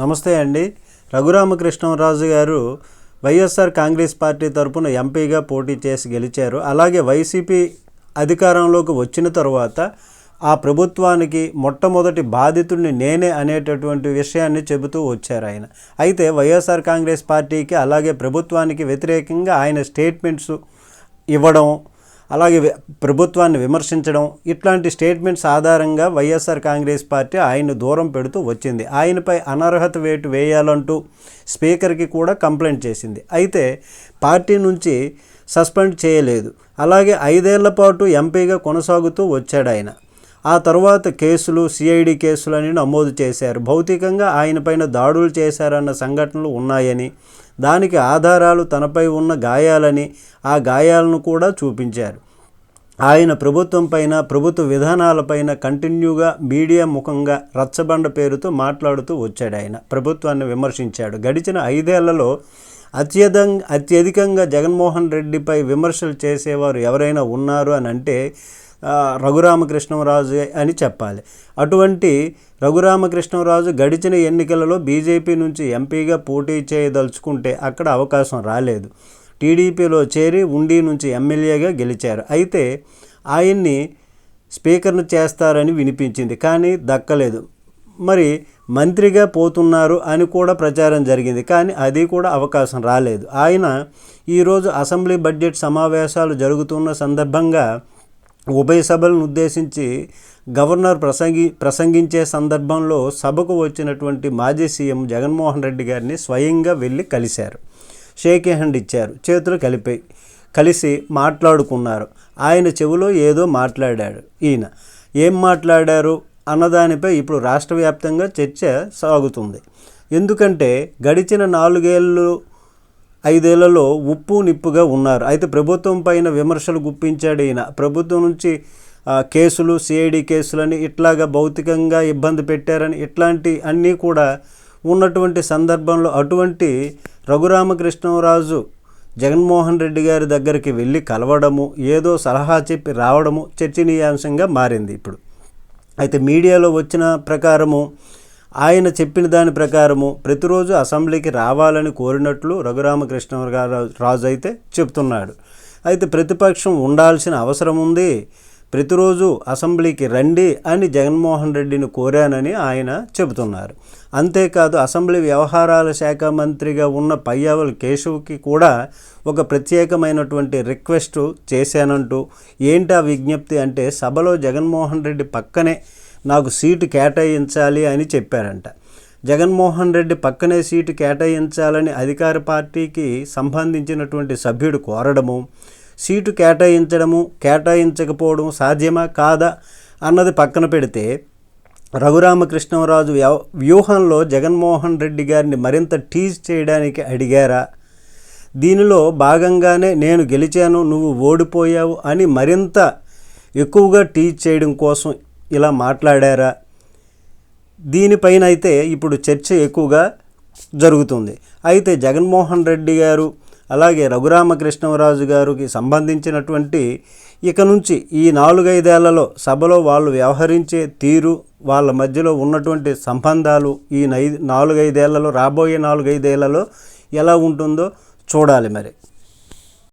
నమస్తే అండి. రఘురామకృష్ణరాజు గారు వైఎస్ఆర్ కాంగ్రెస్ పార్టీ తరపున ఎంపీగా పోటీ చేసి గెలిచారు. అలాగే వైసీపీ అధికారంలోకి వచ్చిన తరువాత ఆ ప్రభుత్వానికి మొట్టమొదటి బాధితుడిని నేనే అనేటటువంటి విషయాన్ని చెబుతూ వచ్చారు ఆయన. అయితే వైఎస్ఆర్ కాంగ్రెస్ పార్టీకి అలాగే ప్రభుత్వానికి వ్యతిరేకంగా ఆయన స్టేట్మెంట్స్ ఇవ్వడం అలాగే ప్రభుత్వాన్ని విమర్శించడం ఇట్లాంటి స్టేట్మెంట్స్ ఆధారంగా వైఎస్ఆర్ కాంగ్రెస్ పార్టీ ఆయన దూరం పెడుతూ వచ్చింది. ఆయనపై అనర్హత వేటు వేయాలంటూ స్పీకర్కి కూడా కంప్లైంట్ చేసింది. అయితే పార్టీ నుంచి సస్పెండ్ చేయలేదు. అలాగే ఐదేళ్ళ పాటు ఎంపీగా కొనసాగుతూ వచ్చాడు ఆయన. ఆ తర్వాత కేసులు సిఐడి కేసులని నమోదు చేశారు. భౌతికంగా ఆయనపైన దాడులు చేశారన్న సంఘటనలు ఉన్నాయని దానికి ఆధారాలు తనపై ఉన్న గాయాలని ఆ గాయాలను కూడా చూపించారు. ఆయన ప్రభుత్వం పైన ప్రభుత్వ విధానాలపైన కంటిన్యూగా మీడియా ముఖంగా రచ్చబండ పేరుతో మాట్లాడుతూ వచ్చాడు ఆయన. ప్రభుత్వాన్ని విమర్శించాడు. గడిచిన ఐదేళ్ళలో అత్యధం అత్యధికంగా జగన్మోహన్ రెడ్డిపై విమర్శలు చేసేవారు ఎవరైనా ఉన్నారు అని అంటే రఘురామకృష్ణరాజు అని చెప్పాలి. అటువంటి రఘురామకృష్ణరాజు గడిచిన ఎన్నికలలో బీజేపీ నుంచి ఎంపీగా పోటీ చేయదలుచుకుంటే అక్కడ అవకాశం రాలేదు. టీడీపీలో చేరి ఉండి నుంచి ఎమ్మెల్యేగా గెలిచారు. అయితే ఆయన్ని స్పీకర్ను చేస్తారని వినిపించింది కానీ దక్కలేదు. మరి మంత్రిగా పోతున్నారు అని కూడా ప్రచారం జరిగింది. కానీ అది కూడా అవకాశం రాలేదు. ఆయన ఈరోజు అసెంబ్లీ బడ్జెట్ సమావేశాలు జరుగుతున్న సందర్భంగా ఉభయ సభలను ఉద్దేశించి గవర్నర్ ప్రసంగి ప్రసంగించే సందర్భంలో సభకు వచ్చినటువంటి మాజీ సీఎం జగన్మోహన్ రెడ్డి గారిని స్వయంగా వెళ్ళి కలిశారు. షేక్ హ్యాండ్ ఇచ్చారు. చేతులు కలిపి కలిసి మాట్లాడుకున్నారు. ఆయన చెవిలో ఏదో మాట్లాడాడు. ఈయన ఏం మాట్లాడారు? అన్నదానిపై ఇప్పుడు రాష్ట్ర వ్యాప్తంగా చర్చ సాగుతుంది. ఎందుకంటే గడిచిన నాలుగేళ్ళు ఐదేళ్ళలో ఉప్పు నిప్పుగా ఉన్నారు. అయితే ప్రభుత్వం పైన విమర్శలు గుప్పించాడు ఈయన. ప్రభుత్వం నుంచి కేసులు సిఐడి కేసులని ఇట్లాగా భౌతికంగా ఇబ్బంది పెట్టారని ఇట్లాంటి అన్నీ కూడా ఉన్నటువంటి సందర్భంలో అటువంటి రఘురామకృష్ణరాజు జగన్మోహన్ రెడ్డి గారి దగ్గరికి వెళ్ళి కలవడము ఏదో సలహా చెప్పి రావడము చర్చనీయాంశంగా మారింది ఇప్పుడు. అయితే మీడియాలో వచ్చిన ప్రకారము ఆయన చెప్పిన దాని ప్రకారము ప్రతిరోజు అసెంబ్లీకి రావాలని కోరినట్లు రఘురామకృష్ణ రాజు అయితే చెప్తున్నాడు. అయితే ప్రతిపక్షం ఉండాల్సిన అవసరం ఉంది. ప్రతిరోజు అసెంబ్లీకి రండి అని జగన్మోహన్ రెడ్డిని కోరానని ఆయన చెబుతున్నారు. అంతేకాదు అసెంబ్లీ వ్యవహారాల శాఖ మంత్రిగా ఉన్న పయ్యావల్ కేశవ్కి కూడా ఒక ప్రత్యేకమైనటువంటి రిక్వెస్ట్ చేశానంటూ ఏంటి ఆ విజ్ఞప్తి అంటే సభలో జగన్మోహన్ రెడ్డి పక్కనే నాకు సీటు కేటాయించాలి అని చెప్పారంట. జగన్మోహన్ రెడ్డి పక్కనే సీటు కేటాయించాలని అధికార పార్టీకి సంబంధించినటువంటి సభ్యుడు కోరడము సీటు కేటాయించడము కేటాయించకపోవడం సాధ్యమా? కాదా? అన్నది పక్కన పెడితే రఘురామకృష్ణరాజు వ్యవ వ్యూహంలో జగన్మోహన్ రెడ్డి గారిని మరింత టీజ్ చేయడానికి అడిగారా? దీనిలో భాగంగానే నేను గెలిచాను నువ్వు ఓడిపోయావు అని మరింత ఎక్కువగా టీచ్ చేయడం కోసం ఇలా మాట్లాడారా? దీనిపైన అయితే ఇప్పుడు చర్చ ఎక్కువగా జరుగుతుంది. అయితే జగన్మోహన్ రెడ్డి గారు అలాగే రఘురామకృష్ణరాజు గారికి సంబంధించినటువంటి ఇక నుంచి ఈ నాలుగైదేళ్ళలో సభలో వాళ్ళు వ్యవహరించే తీరు వాళ్ళ మధ్యలో ఉన్నటువంటి సంబంధాలు ఈ నై నాలుగైదేళ్ళలో రాబోయే నాలుగైదేళ్ళలో ఎలా ఉంటుందో చూడాలి మరి.